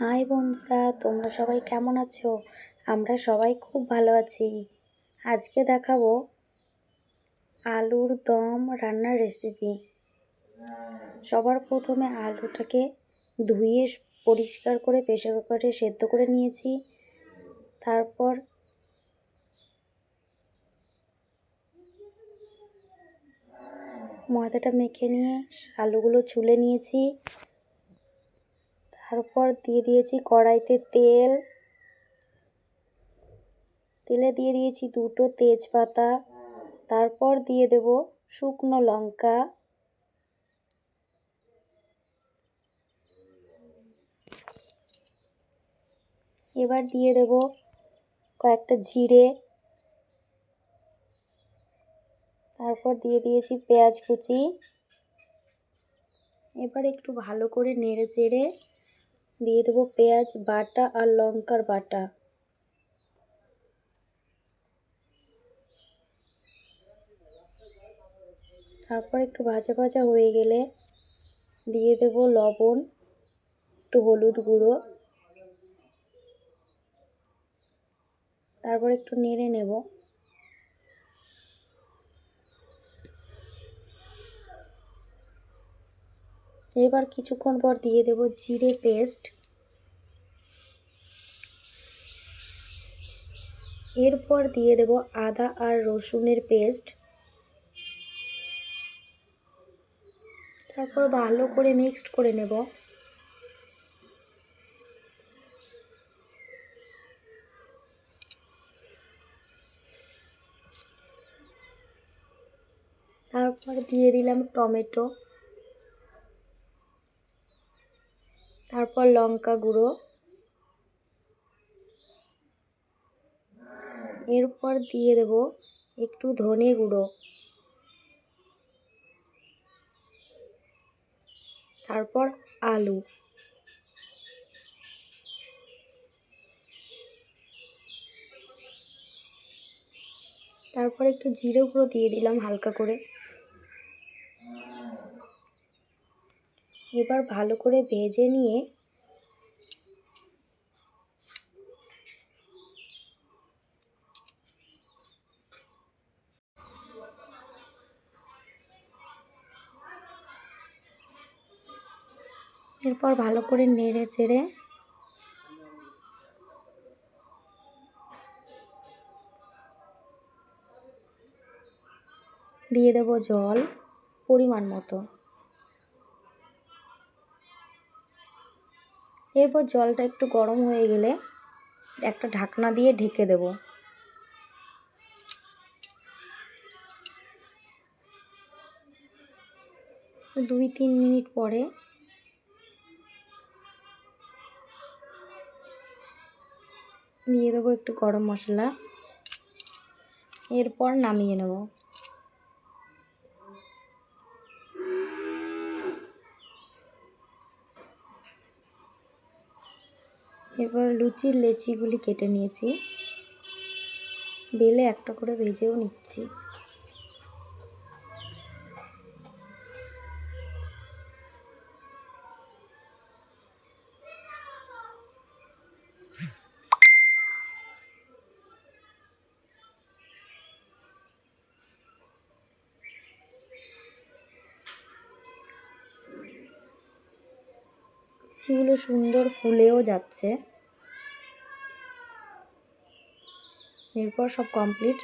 High বন্ধুরা, তোমরা সবাই কেমন আছো? আমরা সবাই খুব ভালো আছি। আজকে দেখাবো আলুর দম রান্নার রেসিপি সবার প্রথমে আলুটাকে ধুয়ে পরিষ্কার করে প্রেশার কুকারে সেদ্ধ করে নিয়েছি। তারপর ময়দাটা মেখে নিয়ে আলুগুলো ছুলে নিয়েছি। তারপর দিয়ে দিয়েছি কড়াইতে তেল। তেলে দিয়ে দিয়েছি দুটো তেজপাতা। তারপর দিয়ে দেব শুকনো লঙ্কা। এবার দিয়ে দেব কয়েকটা জিরে। তারপর দিয়ে দিয়েছি পেঁয়াজ কুচি। এবার একটু ভালো করে নেড়ে চেড়ে দিয়ে দেবো পেঁয়াজ বাটা আর লঙ্কার বাটা। তারপর একটু ভাজা ভাজা হয়ে গেলে দিয়ে দেব লবণ, একটু হলুদ গুঁড়ো। তারপর একটু নেড়ে নেব। এবার কিছুক্ষণ পর দিয়ে দেব জিরে পেস্ট। এরপর দিয়ে দেব আদা আর রসুনের পেস্ট। তারপর ভালো করে মিক্সড করে নেব। তারপর দিয়ে দিলাম টমেটো। তারপর লঙ্কা গুঁড়ো। এরপর দিয়ে দেব একটু ধনে গুঁড়ো। তারপর আলু। তারপর একটু জিরে গুঁড়ো দিয়ে দিলাম হালকা করে। এবার ভালো করে ভেজে নিয়ে এরপর ভালো করে নেড়ে চেড়ে দিয়ে দেব জল পরিমাণ মতো। এরপর জলটা একটু গরম হয়ে গেলে একটা ঢাকনা দিয়ে ঢেকে দেব। দুই তিন মিনিট পরে দিয়ে দেবো একটু গরম মশলা। এরপর নামিয়ে নেব। এবার লুচির লেচিগুলি কেটে নিয়েছি। বেলে একটা করে ভেজেও নিচ্ছি। লুচিগুলো সুন্দর ফুলেও যাচ্ছে। এরপর সব কমপ্লিট